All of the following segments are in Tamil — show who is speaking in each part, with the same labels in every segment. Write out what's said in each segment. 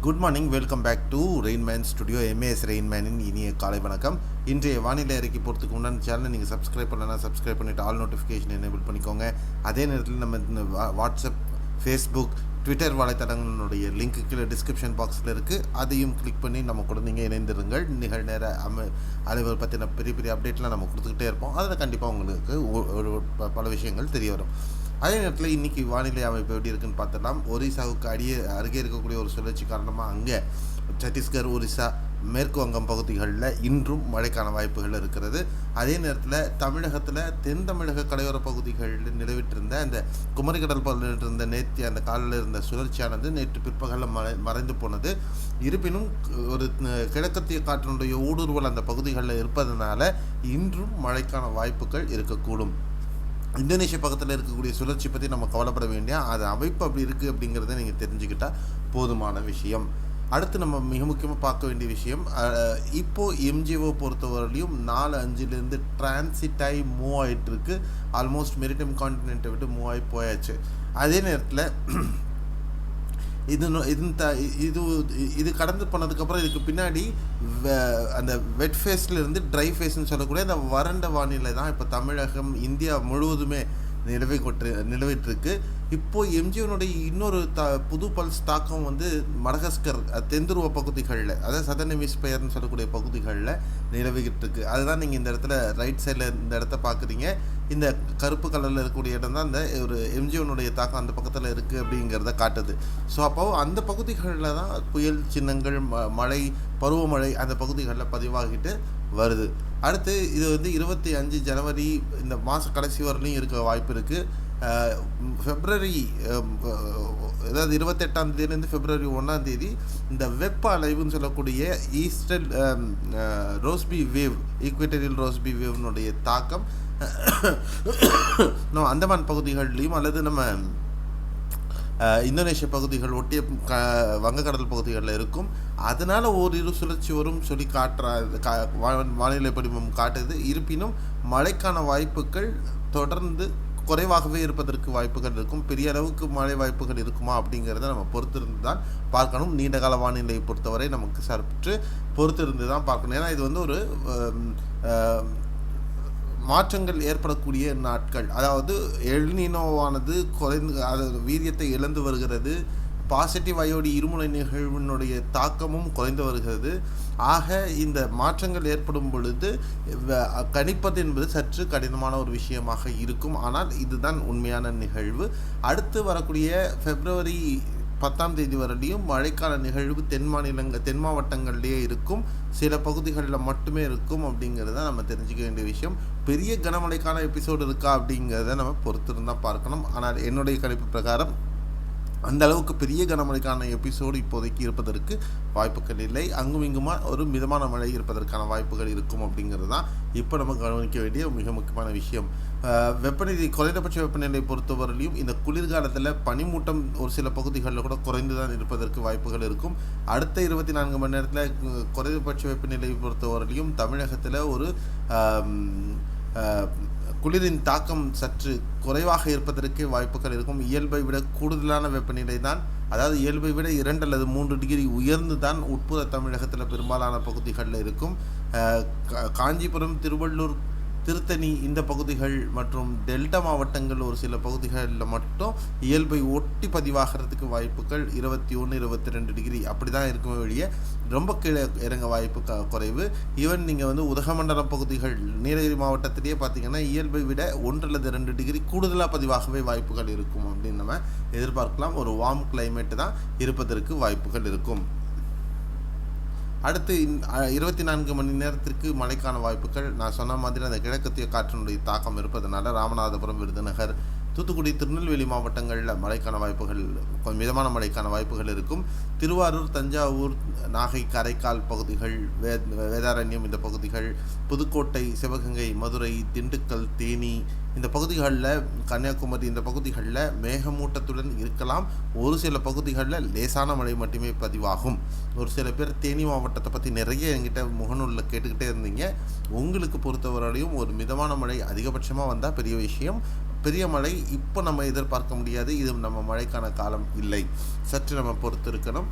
Speaker 1: Good morning welcome back to Rainman studio MAS ரெயின்மேனின் இனிய காலை வணக்கம். இன்றைய வானிலை அறிக்கை போகிறதுக்கு முன்னாடி சேனலை நீங்கள் சப்ஸ்கிரைப் பண்ணலாம் சப்ஸ்கிரைப் பண்ணிவிட்டு ஆல் நோட்டிஃபிகேஷன் எனேபிள் பண்ணிக்கோங்க. அதே நேரத்தில் நம்ம இந்த வா- வாட்ஸ்அப் ஃபேஸ்புக் ட்விட்டர் வலைத்தளங்களுடைய லிங்க் கீழே டிஸ்கிரிப்ஷன் பாக்ஸில் இருக்குது அதையும் கிளிக் பண்ணி நம்ம கூட நீங்கள் இணைந்திருங்கள் நிகழ்நேர அமை அலைவர் பற்றின பெரிய பெரிய அப்டேட்லாம் நம்ம கொடுத்துக்கிட்டே இருப்போம். அதில் கண்டிப்பாக உங்களுக்கு ஒரு ப- பல விஷயங்கள் தெரிய வரும். அதே நேரத்தில் இன்றைக்கி வானிலை அமைப்பு எப்படி இருக்குன்னு பார்த்தலாம் ஒரிசாவுக்கு அடியே அருகே இருக்கக்கூடிய ஒரு சுழற்சி காரணமாக அங்கே சத்தீஸ்கர் ஒரிசா மேற்கு வங்கம் பகுதிகளில் இன்றும் மழைக்கான வாய்ப்புகள் இருக்கிறது. அதே நேரத்தில் தமிழகத்தில் தென் தமிழக கடையோர பகுதிகளில் நிலவிட்டிருந்த அந்த குமரிக்கடல் பகுதியில் இருந்த நேற்று அந்த காலில் இருந்த சுழற்சியானது நேற்று பிற்பகலில் மறை மறைந்து போனது. இருப்பினும் ஒரு கிழக்கத்திய காற்றினுடைய ஊடுருவல் அந்த பகுதிகளில் இருப்பதனால இன்றும் மழைக்கான வாய்ப்புகள் இருக்கக்கூடும். இந்தோனேஷிய பக்கத்தில் இருக்கக்கூடிய சுழற்சி பற்றி நம்ம கவலைப்பட வேண்டிய அது அமைப்பு அப்படி இருக்குது அப்படிங்கிறத நீங்கள் தெரிஞ்சுக்கிட்டால் போதுமான விஷயம். அடுத்து நம்ம மிக முக்கியமாக பார்க்க வேண்டிய விஷயம் இப்போ எம்ஜிஓ பொறுத்தவரையிலையும் நாலு அஞ்சுலேருந்து டிரான்சிட்டாகி மூவ் ஆகிட்டு இருக்கு ஆல்மோஸ்ட் மெரிடைம் கான்டினென்ட்டை விட்டு மூவ் ஆகி போயாச்சு. அதே நேரத்தில் இது இது த- இது இது கடந்து போனதுக்கப்புறம் இதுக்கு பின்னாடி வெ- அந்த வெட் ஃபேஸ்லேருந்து ட்ரை ஃபேஸ்ன்னு சொல்லக்கூடிய அந்த வறண்ட வானிலை தான் இப்போ தமிழகம் இந்தியா முழுவதுமே நிலவை கொட்டு நிலவிட்டுருக்கு. இப்போ எம்ஜிஓனுடைய இன்னொரு த புது பல்ஸ் தாக்கம் வந்து மடகஸ்கர் அஹ், தென்துருவ பகுதிகளில் அதாவது சதன் பெயர்னு சொல்லக்கூடிய பகுதிகளில் நிலவிக்கிட்டு இருக்கு அதுதான் நீங்கள் இந்த இடத்துல ரைட் சைடில் இந்த இடத்த பார்க்குறீங்க இந்த கருப்பு கலரில் இருக்கக்கூடிய இடம் தான் இந்த ஒரு எம்ஜிஓனுடைய தாக்கம் அந்த பக்கத்தில் இருக்குது அப்படிங்கிறத காட்டுது. ஸோ அப்போ அந்த பகுதிகளில் தான் புயல் சின்னங்கள் ம மழை பருவமழை அந்த பகுதிகளில் பதிவாகிட்டு வருது. அடுத்து இது வந்து இருபத்தி அஞ்சு ஜனவரி இந்த மாத கடைசி வரலையும் இருக்க வாய்ப்பு இருக்குது ஃபெப்ரவரி அதாவது இருபத்தெட்டாம் தேதியிலேருந்து ஃபெப்ரவரி ஒன்றாம் தேதி இந்த வெப்ப அலைவுன்னு சொல்லக்கூடிய ஈஸ்டர்ன் ரோஸ்பி வேவ் ஈக்வேட்டரியல் ரோஸ்பி வேவ்னுடைய தாக்கம் நம்ம அந்தமான் பகுதிகள்லையும் அல்லது நம்ம இந்தோனேஷிய பகுதிகள் ஒட்டிய க வங்கக்கடல் பகுதிகளில் இருக்கும். அதனால் ஓரிரு சுழற்சி வரும் சொல்லி காட்டுற கா வா- வானிலை படிமம் காட்டுது. இருப்பினும் மழைக்கான வாய்ப்புகள் தொடர்ந்து குறைவாகவே இருப்பதற்கு வாய்ப்புகள் இருக்கும். பெரிய அளவுக்கு மழை வாய்ப்புகள் இருக்குமா அப்படிங்கிறத நம்ம பொறுத்திருந்து தான் பார்க்கணும் நீண்டகால வானிலையை பொறுத்தவரை நமக்கு சற்று பொறுத்திருந்து தான் பார்க்கணும். ஏன்னா இது வந்து ஒரு மாற்றங்கள் ஏற்படக்கூடிய நாட்கள். அதாவது எல்னினோவானது குறைந்து அது வீரியத்தை இழந்து வருகிறது. பாசிட்டிவ் அயோடி இருமுனை நிகழ்வினுடைய தாக்கமும் குறைந்து வருகிறது. ஆக இந்த மாற்றங்கள் ஏற்படும் பொழுது வ- கணிப்பது என்பது சற்று கடினமான ஒரு விஷயமாக இருக்கும். ஆனால் இதுதான் உண்மையான நிகழ்வு. அடுத்து வரக்கூடிய பிப்ரவரி பத்தாம் தேதி வரலையும் மழைக்கால நிகழ்வு தென் மாநிலங்க தென் மாவட்டங்கள்லேயே இருக்கும். சில பகுதிகளில் மட்டுமே இருக்கும் அப்படிங்கிறத நம்ம தெரிஞ்சுக்க வேண்டிய விஷயம். பெரிய கனமழைக்கான எபிசோடு இருக்கா அப்படிங்கிறத நம்ம பொறுத்திருந்தால் பார்க்கணும். ஆனால் என்னுடைய கணிப்பு பிரகாரம் அந்த அளவுக்கு பெரிய கனமழைக்கான எபிசோடு இப்போதைக்கு இருப்பதற்கு வாய்ப்புகள் இல்லை. அங்கும் இங்குமா ஒரு மிதமான மழை இருப்பதற்கான வாய்ப்புகள் இருக்கும் அப்படிங்கிறது தான் இப்போ நம்ம கவனிக்க வேண்டிய மிக முக்கியமான விஷயம். வெப்பநிலை குறைந்தபட்ச வெப்பநிலை பொறுத்தவரையிலும் இந்த குளிர்காலத்தில் பனிமூட்டம் ஒரு சில பகுதிகளில் கூட குறைந்து தான் இருப்பதற்கு வாய்ப்புகள் இருக்கும். அடுத்த இருபத்தி நான்கு மணி நேரத்தில் குறைந்தபட்ச வெப்பநிலை பொறுத்தவரையிலும் தமிழகத்தில் ஒரு குளிரின் தாக்கம் சற்று குறைவாக இருப்பதற்கு வாய்ப்புகள் இருக்கும். இயல்பை விட கூடுதலான வெப்பநிலை தான் அதாவது இயல்பை விட இரண்டு அல்லது மூன்று டிகிரி உயர்ந்து தான் உட்புற தமிழகத்தில் பெரும்பாலான பகுதிகளில் இருக்கும். கா- காஞ்சிபுரம் திருவள்ளூர் திருத்தணி இந்த பகுதிகள் மற்றும் டெல்டா மாவட்டங்கள் ஒரு சில பகுதிகளில் மட்டும் இயல்பை ஒட்டி பதிவாகிறதுக்கு வாய்ப்புகள் இருபத்தி ஒன்று இருபத்தி ரெண்டு டிகிரி. அப்படி தான் இருக்குமே வெளியே ரொம்ப கீழே இறங்க வாய்ப்பு க குறைவு. ஈவன் நீங்கள் வந்து உதகமண்டலம் பகுதிகள் நீலகிரி மாவட்டத்திலேயே பார்த்தீங்கன்னா இயல்பை விட ஒன்று அல்லது ரெண்டு டிகிரி கூடுதலாக பதிவாகவே வாய்ப்புகள் இருக்கும் அப்படின்னு நம்ம எதிர்பார்க்கலாம். ஒரு வார்ம் கிளைமேட் தான் இருப்பதற்கு வாய்ப்புகள் இருக்கும். அடுத்து இருபத்தி நான்கு மணி நேரத்திற்கு மழைக்கான வாய்ப்புகள். நான் சொன்ன மாதிரி அந்த கிழக்கத்திய காற்றினுடைய தாக்கம் இருப்பதனால ராமநாதபுரம் விருதுநகர் தூத்துக்குடி திருநெல்வேலி மாவட்டங்களில் மழைக்கான வாய்ப்புகள் மிதமான மழைக்கான வாய்ப்புகள் இருக்கும். திருவாரூர் தஞ்சாவூர் நாகை காரைக்கால் பகுதிகள் வே வேதாரண்யம் இந்த பகுதிகள் புதுக்கோட்டை சிவகங்கை மதுரை திண்டுக்கல் தேனி இந்த பகுதிகளில் கன்னியாகுமரி இந்த பகுதிகளில் மேகமூட்டத்துடன் இருக்கலாம். ஒரு சில பகுதிகளில் லேசான மழை மட்டுமே பதிவாகும். ஒரு சில பேர் தேனி மாவட்டத்தை பற்றி நிறைய என்கிட்ட முகநூலில் கேட்டுக்கிட்டே இருந்தீங்க. உங்களுக்கு பொறுத்தவரையிலையும் ஒரு மிதமான மழை அதிகபட்சமாக வந்தால் பெரிய விஷயம். பெரிய மழை இப்போ நம்ம எதிர்பார்க்க முடியாது. இது நம்ம மழைக்கான காலம் இல்லை. சற்று நம்ம பொறுத்து இருக்கணும்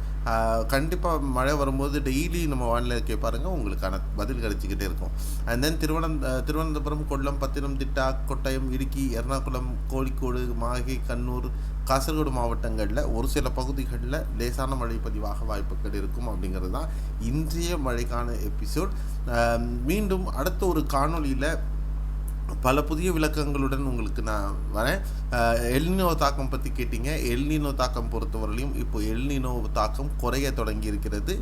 Speaker 1: கண்டிப்பாக மழை வரும்போது டெய்லி நம்ம வானிலை பாருங்கள் உங்களுக்கான பதில் கிடைச்சிக்கிட்டே இருக்கும். அண்ட் தென் திருவனந்த திருவனந்தபுரம் கொல்லம் பத்தினம்திட்டா கொட்டயம் இடுக்கி எர்ணாகுளம் கோழிக்கோடு மாகை கண்ணூர் காசர்கோடு மாவட்டங்களில் ஒரு சில பகுதிகளில் லேசான மழை பதிவாக வாய்ப்புகள் இருக்கும் அப்படிங்கிறது தான் இன்றைய மழைக்கான எபிசோட். மீண்டும் அடுத்த ஒரு காணொளியில் பல புதிய விளக்கங்களுடன் உங்களுக்கு நான் வரேன். எல்னினோ தாக்கம் பற்றி கேட்டீங்க. எல்னினோ தாக்கம் பொறுத்தவரையிலையும் இப்போ எல்னினோ தாக்கம் குறைய தொடங்கி இருக்கிறது.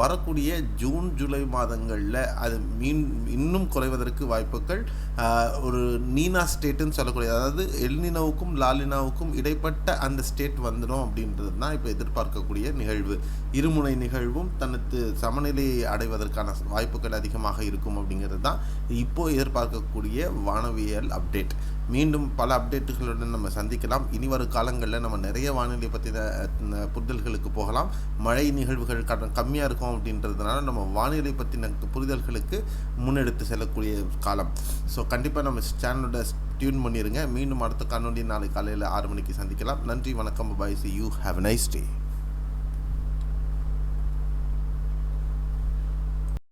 Speaker 1: வரக்கூடிய ஜூன் ஜூலை மாதங்களில் அது மீன் இன்னும் குறைவதற்கு வாய்ப்புகள். ஒரு நீனா ஸ்டேட்டுன்னு சொல்லக்கூடிய அதாவது எல்னினாவுக்கும் லாலினாவுக்கும் இடைப்பட்ட அந்த ஸ்டேட் வந்துடும் அப்படின்றது தான் இப்போ எதிர்பார்க்கக்கூடிய நிகழ்வு. இருமுனை நிகழ்வும் தனது சமநிலையை அடைவதற்கான வாய்ப்புகள் அதிகமாக இருக்கும் அப்படிங்கிறது தான் இப்போது எதிர்பார்க்கக்கூடிய வானவியல் அப்டேட் மீண்டும் பல அப்டேட்டுகளுடன் நம்ம சந்திக்கலாம். இனி வரும் காலங்களில் நம்ம நிறைய வானிலை பற்றின புரிதல்களுக்கு போகலாம். மழை நிகழ்வுகள் கம்மியாக இருக்கும் அப்படின்றதுனால நம்ம வானிலை பற்றின புரிதல்களுக்கு முன்னெடுத்து செல்லக்கூடிய காலம். ஸோ கண்டிப்பாக நம்ம சேனலோட டியூன் பண்ணிடுங்க மீண்டும் அடுத்த காணொலி நாளை காலையில் ஆறு மணிக்கு சந்திக்கலாம். நன்றி வணக்கம். Bye see you have nice day